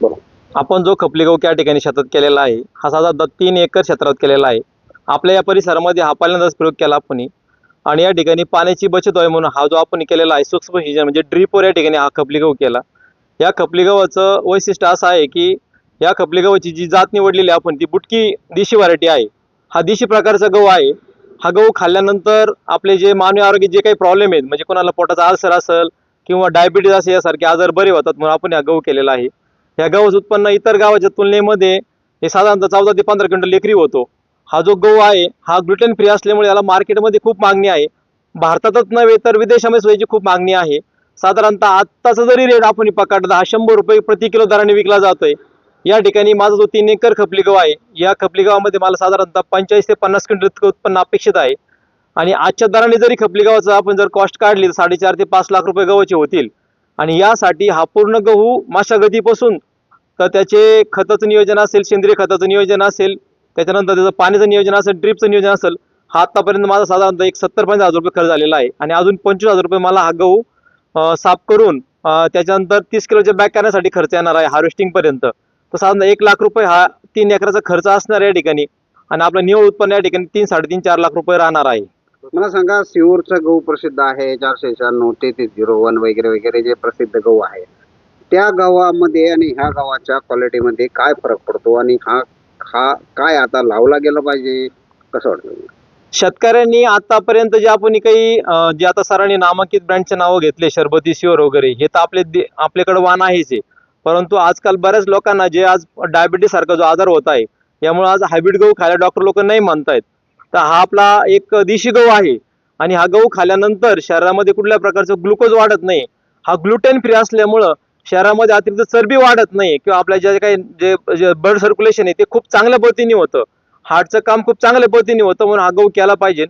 बरोबर. आपण जो खपली गहू त्या ठिकाणी शेतात केलेला आहे हा साधारणतः तीन एकर क्षेत्रात केलेला आहे. आपल्या या परिसरामध्ये हा पहिल्यांदाच प्रयोग केला आपण. आणि या ठिकाणी पाण्याची बचत व्हावी म्हणून हा जो आपण केलेला आहे सूक्ष्म सिंचन म्हणजे ड्रीपवर या ठिकाणी हा खपली गहू केला. या खपली गव्हाचं वैशिष्ट्य असं आहे की या खपली गव्हाची जी जात निवडलेली आहे आपण ती बुटकी देशी व्हरायटी आहे. हा देशी प्रकारचा गहू आहे. हा गहू खाल्ल्यानंतर आपले जे मानवी आरोग्य जे काही प्रॉब्लेम आहेत म्हणजे कोणाला पोटाचा आल्सर असेल किंवा डायबिटीज असेल यासारखे आजार बरे होतात म्हणून आपण हा गहू केलेला आहे. या गव्हाचं उत्पन्न इतर गावाच्या तुलनेमध्ये हे साधारणतः चौदा ते पंधरा क्विंटल एकरी होतो. हा जो गहू आहे हा ग्लुटेन फ्री असल्यामुळे याला मार्केटमध्ये खूप मागणी आहे. भारतातच नव्हे तर विदेशामध्ये सुद्धा याची खूप मागणी आहे. साधारणतः आत्ताचा जरी रेट आपण पकडला हा शंभर रुपये प्रति किलो दराने विकला जातोय. या ठिकाणी माझा जो तीन एकर खपली गहू आहे या खपली गव्हामध्ये मला साधारणतः पंचेचाळीस ते पन्नास क्विंटल इतकं उत्पन्न अपेक्षित आहे. आणि आजच्या दराने जरी खपली गव्हाचं आपण जर कॉस्ट काढली तर साडेचार ते पाच लाख रुपये गव्हाचे होतील. आणि यासाठी हा पूर्ण गहू मशागतीपासून तर त्याचे खताचं नियोजन असेल सेंद्रिय खताचं नियोजन असेल त्याच्यानंतर त्याचं पाण्याचं नियोजन असेल ड्रीपचं नियोजन असेल हा आतापर्यंत माझा साधारणतः एक सत्तर पंचाळीस हजार रुपये खर्च झालेला आहे. आणि अजून पंचवीस हजार रुपये मला हा गहू साफ करून त्याच्यानंतर तीस किलोच्या बॅग करण्यासाठी खर्च येणार आहे हार्वेस्टिंगपर्यंत तर साधारण एक लाख रुपये हा तीन एकराचा खर्च असणार या ठिकाणी. आणि आपलं निव्वळ उत्पन्न या ठिकाणी तीन साडेतीन चार लाख रुपये राहणार आहे. मला सांगा सिओरचा गहू प्रसिद्ध आहे चारशे शहाण्णव तेहतीस झिरो वन वगैरे वगैरे जे प्रसिद्ध गहू आहे त्या गव्हामध्ये आणि ह्या गव्हाच्या क्वालिटीमध्ये काय फरक पडतो आणि हा हा काय आता लावला गेला पाहिजे? कसं वाटतं शेतकऱ्यांनी आतापर्यंत जे आपण काही जे आता सरांनी नामांकित ब्रँडचे नावं घेतले शरबती शिवर वगैरे हे तर आपले आपल्याकडे वाण आहेच आहे परंतु आजकाल बऱ्याच लोकांना जे आज डायबिटीस सारखा जो आजार होत आहे यामुळे आज हायब्रिड गहू खायला डॉक्टर लोक नाही म्हणतायत. तर हा आपला एक देशी गहू आहे. आणि हा गहू खाल्यानंतर शरीरामध्ये कुठल्या प्रकारचं ग्लुकोज वाढत नाही. हा ग्लुटेन फ्री असल्यामुळं शहरामध्ये अतिरिक्त चरबी वाढत नाही किंवा आपल्या ज्या काही जे ब्लड सर्क्युलेशन आहे ते खूप चांगल्या पद्धतीने होतं. हार्टचं काम खूप चांगल्या पद्धतीने होतं म्हणून हा गहू केला पाहिजे.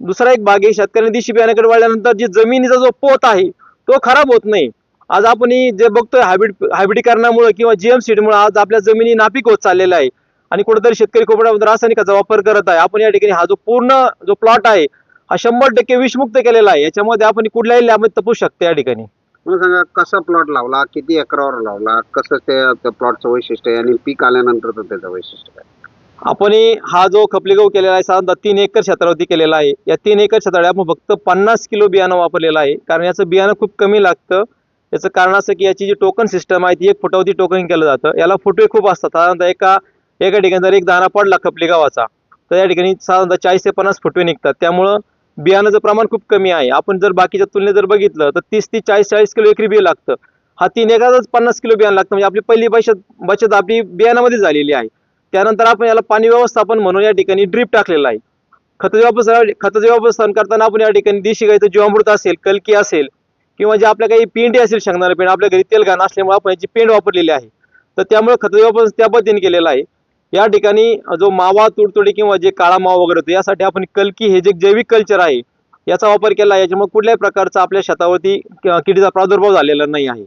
दुसरा एक भाग आहे शेतकऱ्यांनी देशी बियाण्याकडे वळल्यानंतर जी जमिनीचा जो पोत आहे तो खराब होत नाही. आज आपण ही जे बघतोय हायब्रिड हायब्रिडीकरणामुळे किंवा जीएम सीडमुळे आज आपल्या जमिनी नापीक होत चाललेल्या आहे. आणि कुठेतरी शेतकरी खूप रासायनिकाचा वापर करत आहे. आपण या ठिकाणी हा जो पूर्ण जो प्लॉट आहे हा शंभर टक्के विषमुक्त केलेला आहे. याच्यामध्ये आपण कुठल्याही लॅबमध्ये तपू शकतो या ठिकाणी. मला सांगा कसा प्लॉट लावला किती एकरावर लावला कसं ते प्लॉटचं वैशिष्ट्य आहे आणि पीक आल्यानंतर त्याचं वैशिष्ट्य काय? आपण ही हा जो खपली गहू केलेला आहे साधारणतः तीन एकर क्षेत्रावरती केलेला आहे. या तीन एकर क्षेत्रावर आपण फक्त पन्नास किलो बियाणं वापरलेलं आहे. कारण याचं बियाणं खूप कमी लागतं. याचं कारण असं की याची जी टोकन सिस्टम आहे ती एक फुटावरती टोकन केलं जातं. याला फुटवे खूप असतात. साधारणतः एका एका ठिकाणी जर एक दाना पडला खपली गव्हाचा तर या ठिकाणी साधारणतः चाळीस ते पन्नास फुटवे निघतात. त्यामुळं बियाणाचं प्रमाण खूप कमी आहे. आपण जर बाकीच्या तुलनेत जर बघितलं तर तीस ते चाळीस चाळीस किलो एकरी बी लागतं. हा तीन एकरातच पन्नास किलो बियाणं लागतं. म्हणजे आपली पहिली बचत बचत आपली बियाणामध्ये झालेली आहे. त्यानंतर आपण याला पाणी व्यवस्थापन म्हणून या ठिकाणी ड्रीप टाकलेला आहे. खत वापर खताचं व्यवस्थापन करताना आपण या ठिकाणी देशी गाईचं जीवामृत असेल कलकी असेल किंवा जे आपल्या काही पेंडी असेल शेंगदाणा पेंड आपल्या घरी तेल घाण असल्यामुळे आपण याची पेंड वापरलेली आहे. तर त्यामुळे खत व्यवस्थापन त्या पद्धतीने केलेलं आहे. या ठिकाणी जो मावा तुडतुडे किंवा जे काळा मावा वगैरे होतो यासाठी आपण कलकी हे जे जैविक कल्चर आहे याचा वापर केला. आहे याच्यामुळे कुठल्याही प्रकारचा आपल्या शेतावरती किडीचा प्रादुर्भाव झालेला नाही आहे.